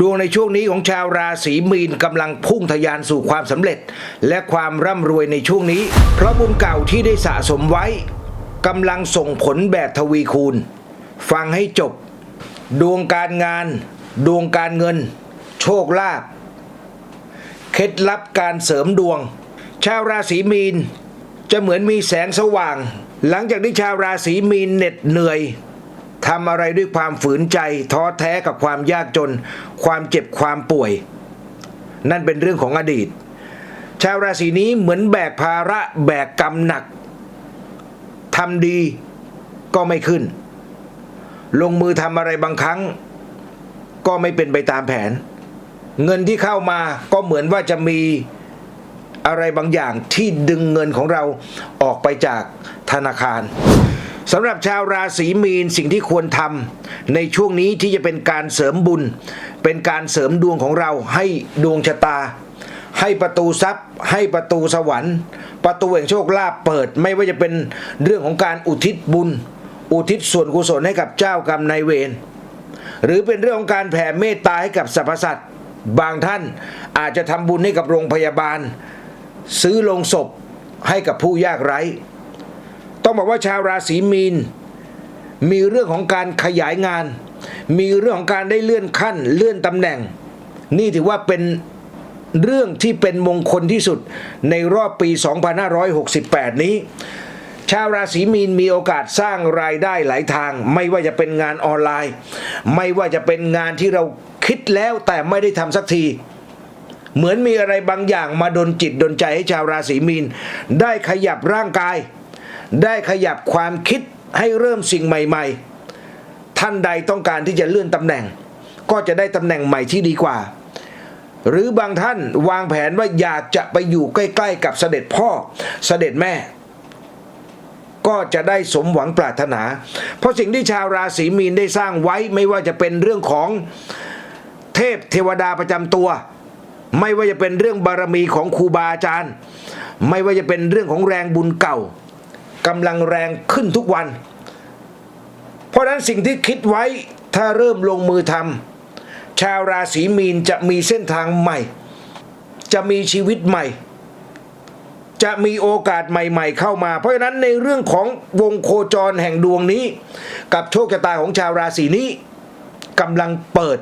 ดวงในช่วงนี้ของชาวราศีมีนกำลังพุ่งทะยานสู่ความสำเร็จ และความร่ำรวยในช่วงนี้ เพราะบุญเก่าที่ได้สะสมไว้กำลังส่งผลแบบทวีคูณ ฟังให้จบ ดวงการงาน ดวงการเงิน โชคลาภเคล็ดลับการเสริมดวง ชาวราศีมีนจะเหมือนมีแสงสว่าง หลังจากที่ชาวราศีมีนเหน็ดเหนื่อย ทำอะไรด้วยความฝืนใจท้อแท้กับความยากจน ความเจ็บความป่วย นั่นเป็นเรื่องของอดีต ชาวราศีนี้เหมือนแบกภาระแบกกรรมหนักทำดีก็ไม่ขึ้น ลงมือทำอะไรบางครั้ง ก็ไม่เป็นไปตามแผน เงินที่เข้ามาก็เหมือนว่าจะมีอะไรบางอย่างที่ดึงเงินของเราออกไปจากธนาคาร สำหรับชาวราศีมีนสิ่งที่ควรทำในช่วงนี้ที่จะเป็นการเสริมบุญ เป็นการเสริมดวงของเราให้ดวงชะตา ให้ประตูทรัพย์ ให้ประตูสวรรค์ ประตูแห่งโชคลาภเปิด ไม่ว่าจะเป็นเรื่องของการอุทิศบุญ อุทิศส่วนกุศลให้กับเจ้ากรรมนายเวรหรือเป็นเรื่องของการแผ่เมตตาให้กับสรรพสัตว์บางท่านอาจจะทำบุญให้กับโรงพยาบาล ซื้อโลงศพให้กับผู้ยากไร้ ต้องบอกว่าชาวราศีมีน มีเรื่องของการขยายงาน มีเรื่องของการได้เลื่อนขั้น เลื่อนตำแหน่ง นี่ถือว่าเป็นเรื่องที่เป็นมงคลที่สุดในรอบปี 2568 นี้ ชาวราศีมีนมีโอกาสสร้างรายได้หลายทาง ไม่ว่าจะเป็นงานออนไลน์ ไม่ว่าจะเป็นงานที่เราคิดแล้วแต่ไม่ได้ทำสักที เหมือนมีอะไรบางอย่างมาดนจิตดนใจให้ชาวราศีมีน ได้ขยับร่างกาย ได้ขยับความคิดให้เริ่มสิ่งใหม่ ๆ ท่านใดต้องการที่จะเลื่อนตำแหน่ง ก็จะได้ตำแหน่งใหม่ที่ดีกว่า หรือบางท่านวางแผนว่าอยากจะไปอยู่ใกล้ ๆ กับเสด็จพ่อเสด็จแม่ ก็จะได้สมหวังปรารถนา เพราะสิ่งที่ชาวราศีมีนได้สร้างไว้ไม่ว่าจะเป็นเรื่องของเทพเทวดาประจำตัว ไม่ว่าจะเป็นเรื่องบารมีของครูบาอาจารย์ ไม่ว่าจะเป็นเรื่องของแรงบุญเก่า กำลังแรงขึ้นทุกวัน เพราะนั้นสิ่งที่คิดไว้ถ้าเริ่มลงมือทำชาวราศีมีนจะมีเส้นทางใหม่ จะมีชีวิตใหม่ จะมีโอกาสใหม่ ๆ เข้ามา เพราะฉะนั้นในเรื่องของวงโคจรแห่งดวงนี้ กับโชคชะตาของชาวราศีนี้กำลังเปิด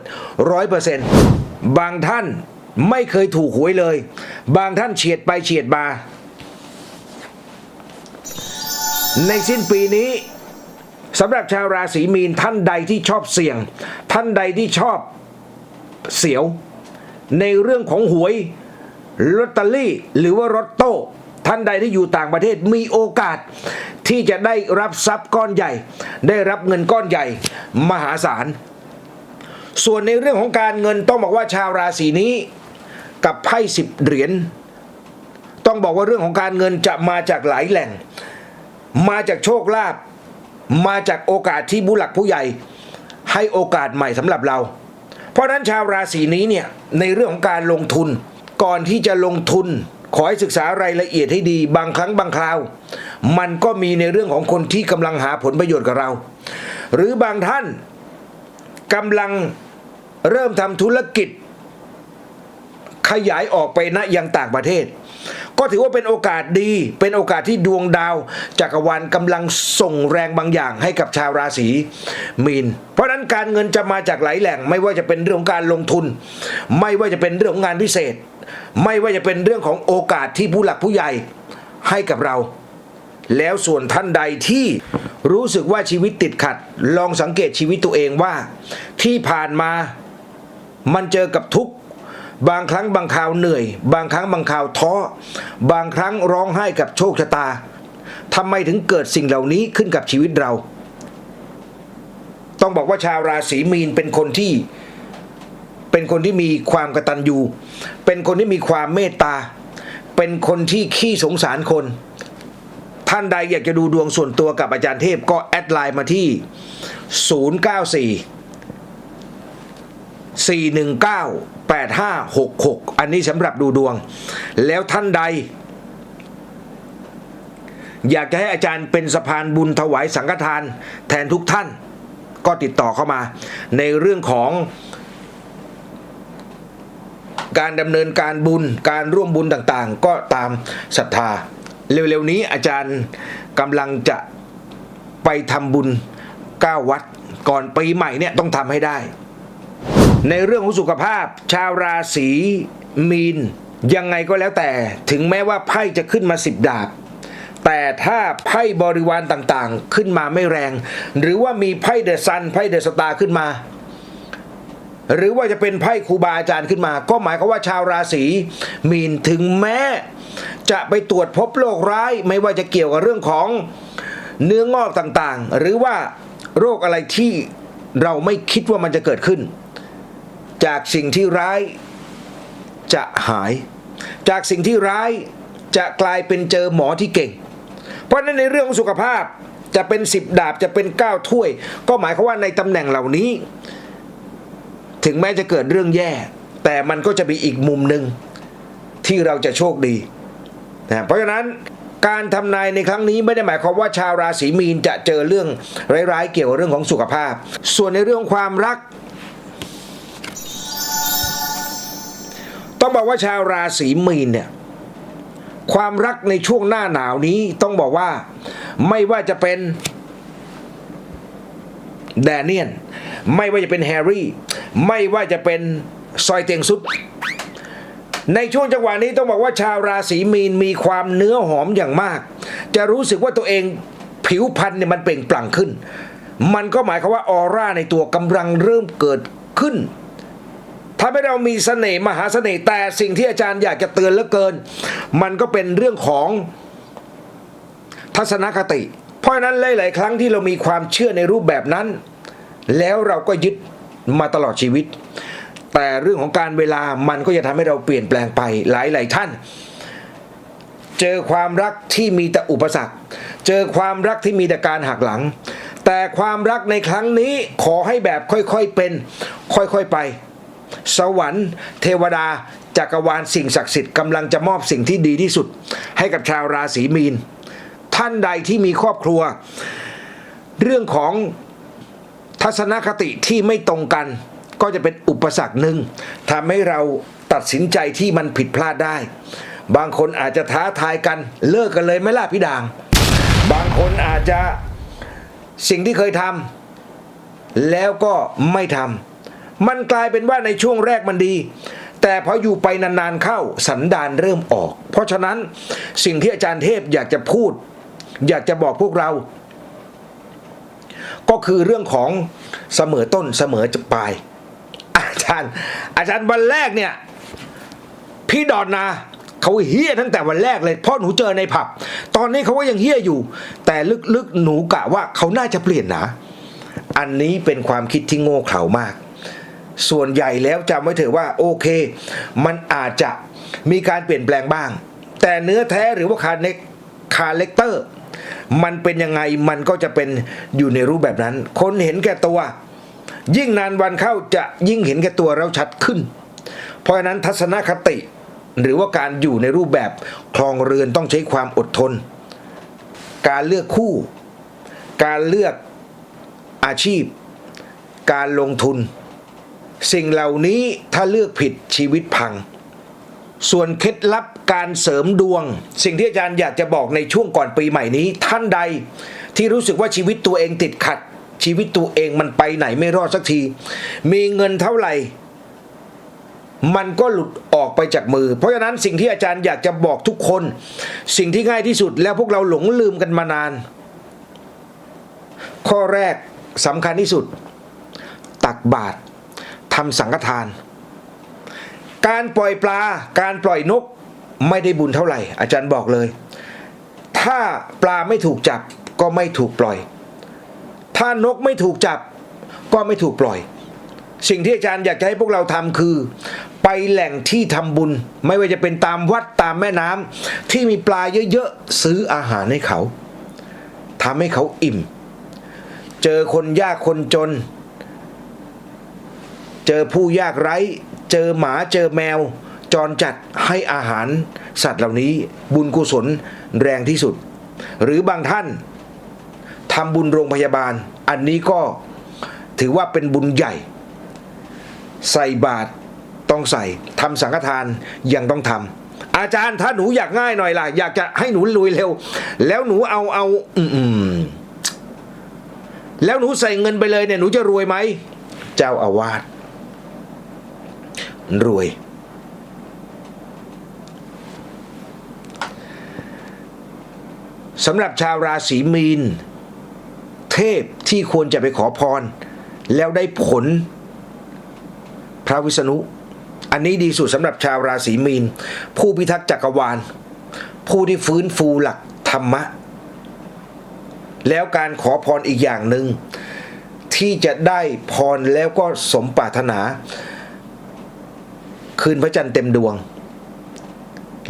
ร้อยเปอร์เซ็นต์บางท่านไม่เคยถูกหวยเลย บางท่านเฉียดไปเฉียดมา ในสิ้นปีนี้สำหรับชาวราศีมีนท่านใดที่ชอบเสี่ยง ท่านใดที่ชอบเสียว ในเรื่องของหวยลอตเตอรี่ หรือว่ารถโต้ท่านใดที่อยู่ต่างประเทศมีโอกาสที่จะได้รับทรัพย์ก้อนใหญ่ ได้รับเงินก้อนใหญ่ มหาศาล ส่วนในเรื่องของการเงินต้องบอกว่าชาวราศีนี้ กับไพ่สิบเหรียญต้องบอกว่าเรื่องของการเงินจะมาจากหลายแหล่ง มาจากโชคลาภมาจากโอกาสที่ผู้หลักผู้ใหญ่ ให้โอกาสใหม่สำหรับเรา เพราะฉะนั้นชาวราศีนี้เนี่ยในเรื่องของการลงทุน ก่อนที่จะลงทุน ขอให้ศึกษารายละเอียดให้ดีบางครั้งบางคราว มันก็มีในเรื่องของคนที่กำลังหาผลประโยชน์กับเรา หรือบางท่านกำลังเริ่มทำธุรกิจ ขยายออกไปณยังต่างประเทศ ก็ถือว่าเป็นโอกาสดี เป็นโอกาสที่ดวงดาวจักรวาลกำลังส่งแรงบางอย่างให้กับชาวราศีมีน เพราะนั้นการเงินจะมาจากหลายแหล่ง ไม่ว่าจะเป็นเรื่องของการลงทุน ไม่ว่าจะเป็นเรื่องของงานพิเศษ ไม่ว่าจะเป็นเรื่องของโอกาสที่ผู้หลักผู้ใหญ่ให้กับเรา แล้วส่วนท่านใดที่รู้สึกว่าชีวิตติดขัด ลองสังเกตชีวิตตัวเองว่า ที่ผ่านมามันเจอกับทุกข์ บางครั้งบางคราวเหนื่อย บางครั้งบางคราวท้อ บางครั้งร้องไห้กับโชคชะตาทำไมถึงเกิดสิ่งเหล่านี้ขึ้นกับชีวิตเรา ต้องบอกว่าชาวราศีมีนเป็นคนที่ เป็นคนที่มีความกตัญญูเป็นคนที่มีความเมตตา เป็นคนที่ขี้สงสารคน ท่านใดอยากจะดูดวงส่วนตัวกับอาจารย์เทพก็แอดไลน์มาที่ 094 419 8566 อันนี้สำหรับดูดวง แล้วท่านใด อยากจะให้อาจารย์เป็นสะพานบุญถวายสังฆทาน แทนทุกท่านก็ติดต่อเข้ามา ในเรื่องของการดำเนินการบุญการร่วมบุญต่างๆ ก็ตามศรัทธา เร็วๆนี้อาจารย์กำลังจะไปทำบุญ 9 วัดก่อนปีใหม่เนี่ยต้องทำให้ได้ ในเรื่องของสุขภาพ ชาวราศีมีน ยังไงก็แล้วแต่ถึงแม้ว่าไพ่จะขึ้นมาสิบดาบ แต่ถ้าไพ่บริวารต่างๆ ขึ้นมาไม่แรง หรือว่ามีไพ่เดอะซันไพ่เดอะสตาร์ขึ้นมา หรือว่าจะเป็นไพ่ครูบาอาจารย์ขึ้นมา ก็หมายความว่าชาวราศีมีนถึงแม้ จะไปตรวจพบโรคร้ายไม่ว่าจะเกี่ยวกับเรื่องของเนื้องอกต่างๆ หรือว่าโรคอะไรที่เราไม่คิดว่ามันจะเกิดขึ้น จากสิ่งที่ร้ายจะหาย จากสิ่งที่ร้ายจะกลายเป็นเจอหมอที่เก่ง เพราะนั้นในเรื่องของสุขภาพจะเป็นสิบดาบจะเป็นเก้าถ้วย ก็หมายความว่าในตำแหน่งเหล่านี้ ถึงแม้จะเกิดเรื่องแย่ แต่มันก็จะมีอีกมุมหนึ่งที่เราจะโชคดีนะเพราะฉะนั้นการทำนายในครั้งนี้ไม่ได้หมายความว่าชาวราศีมีนจะเจอเรื่องร้ายๆเกี่ยวกับเรื่องของสุขภาพ ส่วนในเรื่องความรัก ต้องบอกว่าชาวราศีมีนเนี่ยความรักในช่วงหน้าหนาวนี้ต้องบอกว่าไม่ว่าจะเป็นแดเนียน ไม่ว่าจะเป็นแฮร์รี่ ไม่ว่าจะเป็นซอยเตียงซุปในช่วงจังหวะนี้ต้องบอกว่าชาวราศีมีนมีความเนื้อหอมอย่างมาก จะรู้สึกว่าตัวเองผิวพรรณเนี่ยมันเปล่งปลั่งขึ้น มันก็หมายความว่าออร่าในตัวกำลังเริ่มเกิดขึ้น ทำให้เรามีเสน่ห์มหาเสน่ห์แต่สิ่งที่อาจารย์อยากจะเตือนเหลือเกิน มันก็เป็นเรื่องของทัศนคติ เพราะฉะนั้นหลาย ๆ ครั้งที่เรามีความเชื่อในรูปแบบนั้น แล้วเราก็ยึดมาตลอดชีวิต แต่เรื่องของการเวลามันก็จะทำให้เราเปลี่ยนแปลงไปหลาย ๆ ท่าน เจอความรักที่มีแต่อุปสรรค เจอความรักที่มีแต่การหักหลัง แต่ความรักในครั้งนี้ขอให้แบบค่อย ๆ เป็น ค่อย ๆ ไป สวรรค์เทวดาจักรวาลสิ่งศักดิ์สิทธิ์กำลังจะมอบสิ่งที่ดีที่สุด ให้กับชาวราศีมีน ท่านใดที่มีครอบครัว เรื่องของทัศนคติที่ไม่ตรงกัน ก็จะเป็นอุปสรรคหนึ่งทำให้เราตัดสินใจที่มันผิดพลาดได้ บางคนอาจจะท้าทายกันเลิกกันเลยไม่ล่ะพี่ด่าง บางคนอาจจะสิ่งที่เคยทำแล้วก็ไม่ทำ มันกลายเป็นว่าในช่วงแรกมันดี แต่พออยู่ไปนานๆเข้าสันดานเริ่มออก เพราะฉะนั้นสิ่งที่อาจารย์เทพอยากจะพูด อยากจะบอกพวกเรา ก็คือเรื่องของเสมอต้นเสมอจะปลาย อาจารย์ อาจารย์วันแรกเนี่ย พี่ดอนนาเขาเฮี้ยตั้งแต่วันแรกเลยเพราะหนูเจอในผับ ตอนนี้เขาก็ยังเฮี้ยอยู่ แต่ลึกๆหนูกะว่าเขาน่าจะเปลี่ยนนะ อันนี้เป็นความคิดที่โง่เขลามาก ส่วนใหญ่แล้วจำไว้เถอะว่าโอเค มันอาจจะมีการเปลี่ยนแปลงบ้าง แต่เนื้อแท้หรือว่าคาเนคาเลคเตอร์ มันเป็นยังไงมันก็จะเป็นอยู่ในรูปแบบนั้น คนเห็นแก่ตัว ยิ่งนานวันเข้าจะยิ่งเห็นแก่ตัวเราชัดขึ้น เพราะฉะนั้นทัศนคติ หรือว่าการอยู่ในรูปแบบคลองเรือนต้องใช้ความอดทน การเลือกคู่ การเลือกอาชีพ การลงทุน สิ่งเหล่านี้ถ้าเลือกผิดชีวิตพัง ส่วนเคล็ดลับการเสริมดวง สิ่งที่อาจารย์อยากจะบอกในช่วงก่อนปีใหม่นี้ ท่านใดที่รู้สึกว่าชีวิตตัวเองติดขัด ชีวิตตัวเองมันไปไหนไม่รอดสักที มีเงินเท่าไหร่ มันก็หลุดออกไปจากมือ เพราะฉะนั้นสิ่งที่อาจารย์อยากจะบอกทุกคน สิ่งที่ง่ายที่สุดแล้วพวกเราหลงลืมกันมานาน ข้อแรกสำคัญที่สุด ตักบาตร ทำสังฆทาน การปล่อยปลา การปล่อยนกไม่ได้บุญเท่าไหร่ อาจารย์บอกเลย ถ้าปลาไม่ถูกจับก็ไม่ถูกปล่อย ถ้านกไม่ถูกจับก็ไม่ถูกปล่อย สิ่งที่อาจารย์อยากจะให้พวกเราทำคือ ไปแหล่งที่ทำบุญ ไม่ว่าจะเป็นตามวัดตามแม่น้ำที่มีปลาเยอะๆซื้ออาหารให้เขาทำให้เขาอิ่ม เจอคนยากคนจน เจอผู้ยากไร้ เจอหมาเจอแมว จรจัดให้อาหารสัตว์เหล่านี้บุญกุศลแรงที่สุด หรือบางท่านทำบุญโรงพยาบาล อันนี้ก็ถือว่าเป็นบุญใหญ่ ใส่บาตรต้องใส่ทำสังฆทานยังต้องทำอาจารย์ถ้าหนูอยากง่ายหน่อยล่ะ อยากจะให้หนูรวยเร็ว แล้วหนูเอาเอาอืมแล้วหนูใส่เงินไปเลยเนี่ยหนูจะรวยไหม เจ้าอาวาส รวย สำหรับชาวราศีมีน เทพที่ควรจะไปขอพร แล้วได้ผลพระวิษณุ อันนี้ดีสุดสำหรับชาวราศีมีน ผู้พิทักษ์จักรวาล ผู้ที่ฟื้นฟูหลักธรรมะ แล้วการขอพรอีกอย่างหนึ่ง ที่จะได้พรแล้วก็สมปรารถนา คืนพระจันทร์เต็มดวง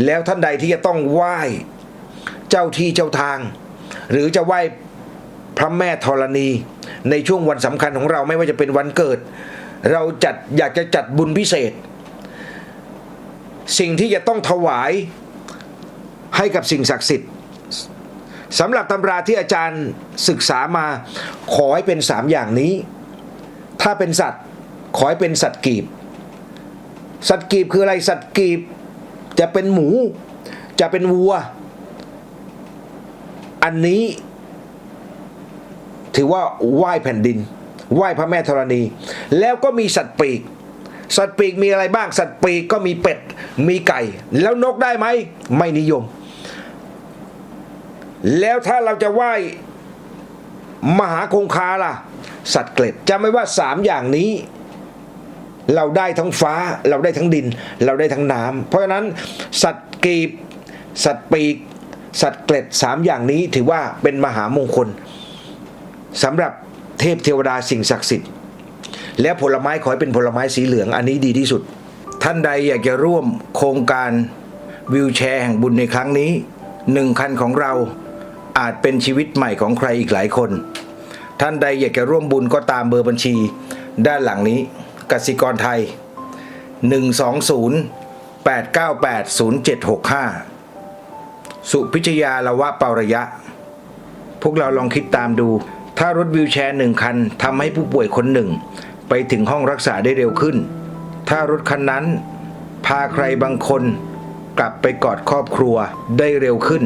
แล้วท่านใดที่จะต้องไหว้เจ้าที่เจ้าทาง หรือจะไหว้พระแม่ธรณี ในช่วงวันสำคัญของเราไม่ว่าจะเป็นวันเกิด เราจัดอยากจะจัดบุญพิเศษ สิ่งที่จะต้องถวายให้กับสิ่งศักดิ์สิทธิ์สำหรับตำราที่อาจารย์ศึกษามาขอให้เป็นสามอย่างนี้ ถ้าเป็นสัตว์ขอให้เป็นสัตว์กีบ สัตว์กีบคืออะไรสัตว์กีบ จะเป็นหมู จะเป็นวัว อันนี้ ถือว่าไหว้แผ่นดิน ไหว้พระแม่ธรณี แล้วก็มีสัตว์ปีก สัตว์ปีกมีอะไรบ้าง สัตว์ปีกก็มีเป็ด มีไก่ แล้วนกได้ไหม ไม่นิยม แล้วถ้าเราจะไหว้มหาคงคาล่ะ สัตว์เกล็ดจำไว้ว่าสามอย่างนี้ เราได้ทั้งฟ้าเราได้ทั้งดิน เราได้ทั้งน้ำเพราะฉะนั้นสัตว์กีบ สัตว์ปีก สัตว์เกล็ดสามอย่างนี้ถือว่าเป็นมหามงคลสำหรับเทพเทวดาสิ่งศักดิ์สิทธิ์ และผลไม้ขอให้เป็นผลไม้สีเหลืองอันนี้ดีที่สุด ท่านใดอยากจะร่วมโครงการวิวแชร์แห่งบุญในครั้งนี้หนึ่งคันของเราอาจเป็นชีวิตใหม่ของใครอีกหลายคน ท่านใดอยากจะร่วมบุญก็ตามเบอร์บัญชีด้านหลังนี้ กสิกรไทย 120 898 0765 สุพิชยาละวะเปาระยะ พวกเราลองคิดตามดู ถ้ารถวิวแชร์หนึ่งคันทำให้ผู้ป่วยคนหนึ่ง ไปถึงห้องรักษาได้เร็วขึ้น ถ้ารถคันนั้นพาใครบางคนกลับไปกอดครอบครัวได้เร็วขึ้น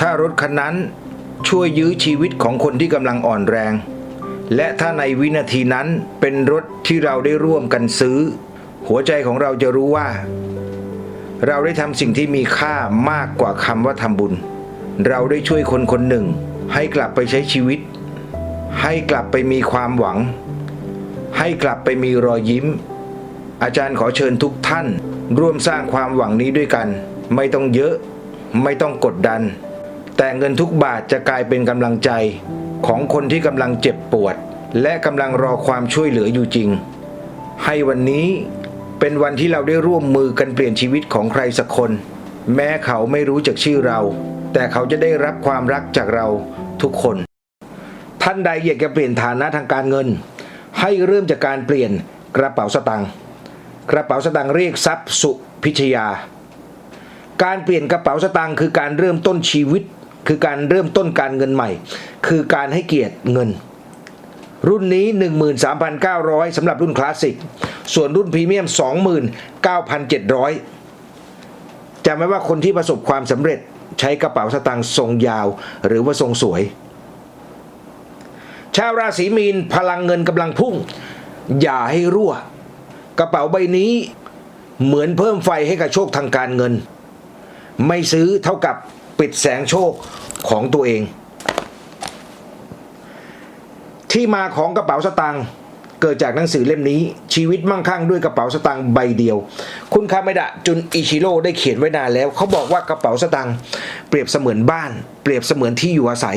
ถ้ารถคันนั้นช่วยยื้อชีวิตของคนที่กำลังอ่อนแรง และถ้าในวินาทีนั้นเป็นรถที่เราได้ร่วมกันซื้อ หัวใจของเราจะรู้ว่า เราได้ทำสิ่งที่มีค่ามากกว่าคำว่าทำบุญ เราได้ช่วยคนคนหนึ่ง ให้กลับไปใช้ชีวิต ให้กลับไปมีความหวัง ให้กลับไปมีรอยยิ้ม อาจารย์ขอเชิญทุกท่าน ร่วมสร้างความหวังนี้ด้วยกัน ไม่ต้องเยอะ ไม่ต้องกดดัน แต่เงินทุกบาทจะกลายเป็นกำลังใจ ของคนที่กำลังเจ็บปวด และกำลังรอความช่วยเหลืออยู่จริง ให้วันนี้เป็นวันที่เราได้ร่วมมือกันเปลี่ยนชีวิตของใครสักคน แม้เขาไม่รู้จักชื่อเรา แต่เขาจะได้รับความรักจากเราทุกคน ท่านใดอยากจะเปลี่ยนฐานะทางการเงิน ให้เริ่มจากการเปลี่ยนกระเป๋าสตางค์กระเป๋าสตางค์เรียกทรัพย์สุพิชยา การเปลี่ยนกระเป๋าสตางค์คือการเริ่มต้นชีวิต คือการเริ่มต้นการเงินใหม่ คือการให้เกียรติเงิน รุ่นนี้ 13,900สำหรับรุ่นคลาสสิก ส่วนรุ่นพรีเมียม 29,700จำไว้ว่าคนที่ประสบความสำเร็จใช้กระเป๋าสตางค์ทรงยาว หรือว่าทรงสวย ชาวราศีมีนพลังเงินกำลังพุ่ง อย่าให้รั่ว กระเป๋าใบนี้เหมือนเพิ่มไฟให้กับโชคทางการเงิน ไม่ซื้อเท่ากับ ปิดแสงโชคของตัวเอง ที่มาของกระเป๋าสตางค์เกิดจากหนังสือเล่มนี้ ชีวิตมั่งคั่งด้วยกระเป๋าสตางค์ใบเดียว คุณคาเมดะจุนอิชิโร่ได้เขียนไว้นานแล้ว เขาบอกว่ากระเป๋าสตางค์เปรียบเสมือนบ้าน เปรียบเสมือนที่อยู่อาศัย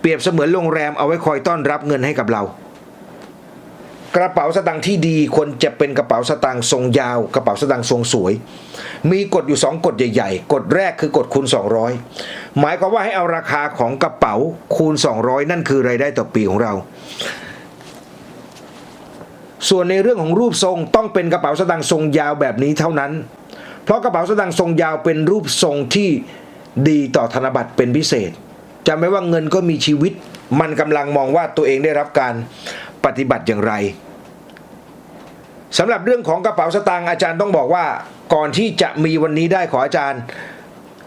เปรียบเสมือนโรงแรมเอาไว้คอยต้อนรับเงินให้กับเรา กระเป๋าสตางค์ที่ดีควรจะเป็นกระเป๋าสตางค์ทรงยาว กระเป๋าสตางค์ทรงสวย มีกฎอยู่สองกฎใหญ่ ๆ กฎแรกคือกฎคูณ 200 หมายความว่าให้เอาราคาของกระเป๋าคูณ 200 นั่นคือรายได้ต่อปีของเรา ส่วนในเรื่องของรูปทรงต้องเป็นกระเป๋าสตางค์ทรงยาวแบบนี้เท่านั้น เพราะกระเป๋าสตางค์ทรงยาวเป็นรูปทรงที่ดีต่อธนบัตรเป็นพิเศษจำไว้ว่าเงินก็มีชีวิต มันกำลังมองว่าตัวเองได้รับการ ปฏิบัติอย่างไรสำหรับเรื่องของกระเป๋าสตางค์อาจารย์ต้องบอกว่า ก่อนที่จะมีวันนี้ได้ขออาจารย์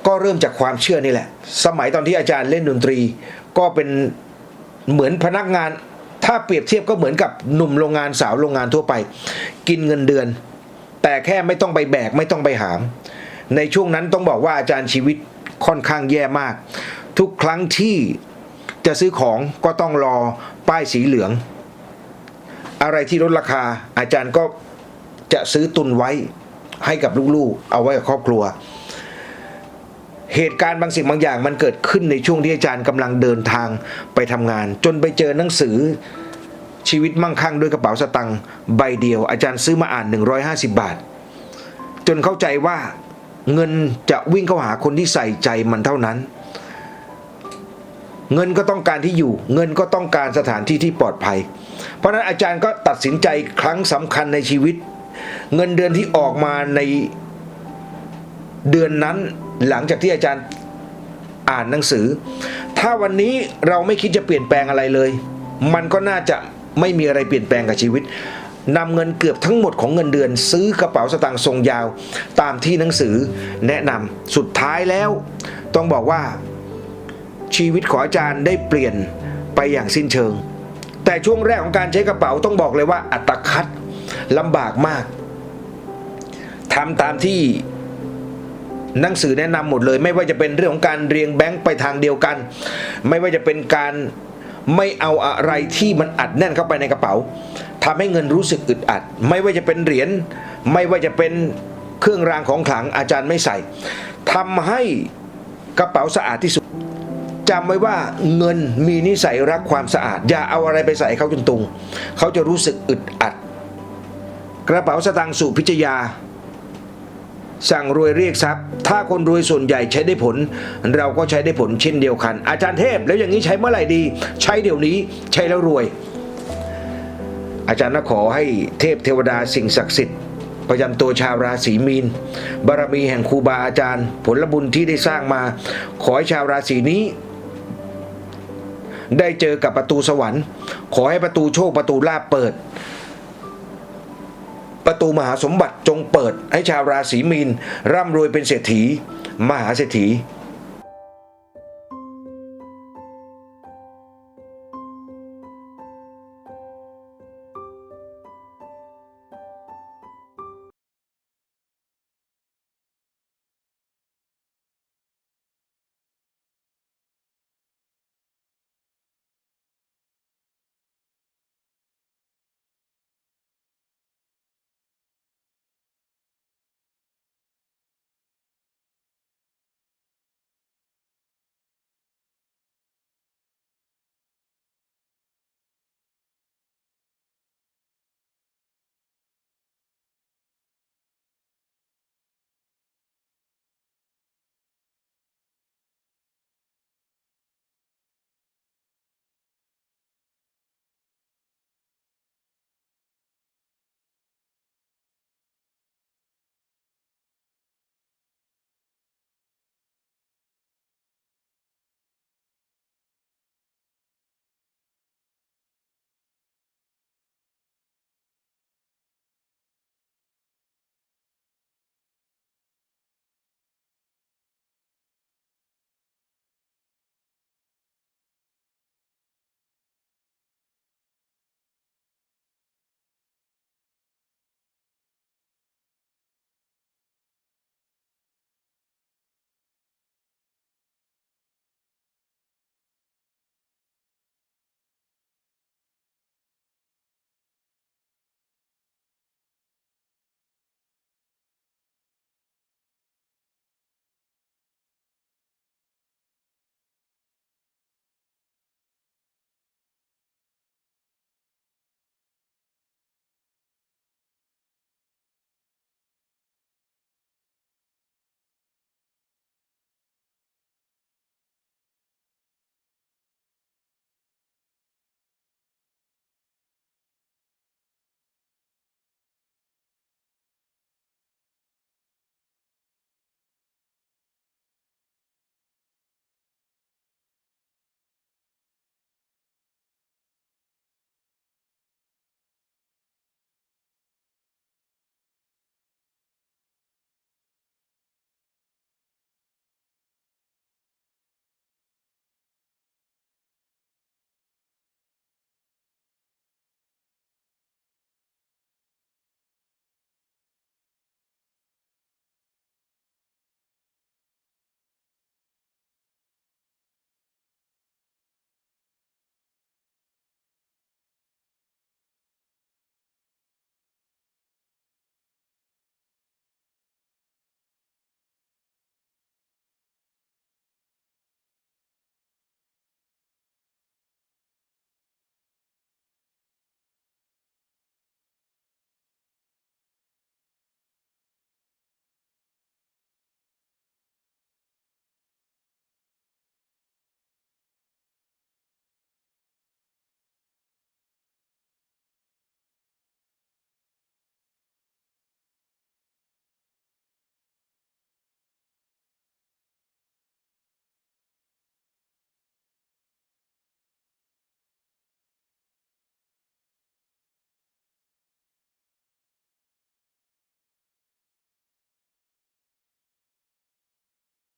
ก็เริ่มจากความเชื่อนี่แหละ สมัยตอนที่อาจารย์เล่นดนตรี ก็เป็นเหมือนพนักงาน ถ้าเปรียบเทียบก็เหมือนกับหนุ่มโรงงานสาวโรงงานทั่วไป กินเงินเดือน แต่แค่ไม่ต้องไปแบกไม่ต้องไปหาม ในช่วงนั้นต้องบอกว่าอาจารย์ชีวิตค่อนข้างแย่มาก ทุกครั้งที่จะซื้อของก็ต้องรอป้ายสีเหลือง อะไรที่ลดราคา อาจารย์ก็จะซื้อตุนไว้ให้กับลูกๆ เอาไว้กับครอบครัว เหตุการณ์บางสิ่งบางอย่างมันเกิดขึ้นในช่วงที่อาจารย์กำลังเดินทางไปทำงาน จนไปเจอหนังสือชีวิตมั่งคั่งด้วยกระเป๋าสตังค์ใบเดียว อาจารย์ซื้อมาอ่าน 150 บาท จนเข้าใจว่าเงินจะวิ่งเข้าหาคนที่ใส่ใจมันเท่านั้น เงินก็ต้องการที่อยู่ เงินก็ต้องการสถานที่ที่ปลอดภัย เพราะนั้นอาจารย์ก็ตัดสินใจครั้งสำคัญในชีวิต เงินเดือนที่ออกมาในเดือนนั้นหลังจากที่อาจารย์อ่านหนังสือ ถ้าวันนี้เราไม่คิดจะเปลี่ยนแปลงอะไรเลย มันก็น่าจะไม่มีอะไรเปลี่ยนแปลงกับชีวิตนำเงินเกือบทั้งหมดของเงินเดือน ซื้อกระเป๋าสตางค์ทรงยาว ตามที่หนังสือแนะนำสุดท้ายแล้ว ต้องบอกว่าชีวิตของอาจารย์ได้เปลี่ยนไปอย่างสิ้นเชิง แต่ช่วงแรกของการใช้กระเป๋าต้องบอกเลยว่า อัตคัดลำบากมากทำตามที่หนังสือแนะนำหมดเลย ไม่ว่าจะเป็นเรื่องของการเรียงแบงค์ไปทางเดียวกัน ไม่ว่าจะเป็นการไม่เอาอะไรที่มันอัดแน่นเข้าไปในกระเป๋าทำให้เงินรู้สึกอึดอัด ไม่ว่าจะเป็นเหรียญไม่ว่าจะเป็นเครื่องรางของขลังอาจารย์ไม่ใส่ทำให้กระเป๋าสะอาดที่สุด จำไว้ว่าเงินมีนิสัยรักความสะอาด อย่าเอาอะไรไปใส่เขาจนตุง เขาจะรู้สึกอึดอัด กระเป๋าสตางค์สู่พิจยา สั่งรวยเรียกทรัพย์ ถ้าคนรวยส่วนใหญ่ใช้ได้ผล เราก็ใช้ได้ผลเช่นเดียวกัน อาจารย์เทพแล้วอย่างนี้ใช้เมื่อไหร่ดี ใช้เดี๋ยวนี้ใช้แล้วรวย อาจารย์ก็ขอให้เทพเทวดาสิ่งศักดิ์สิทธิ์ประจำตัวชาวราศีมีน บารมีแห่งครูบาอาจารย์ ผลบุญที่ได้สร้างมา ขอให้ชาวราศีนี้ ได้เจอกับประตูสวรรค์ ขอให้ประตูโชคประตูลาบเปิด ประตูมหาสมบัติจงเปิด ให้ชาวราศีมีน ร่ำรวยเป็นเศรษฐี มหาเศรษฐี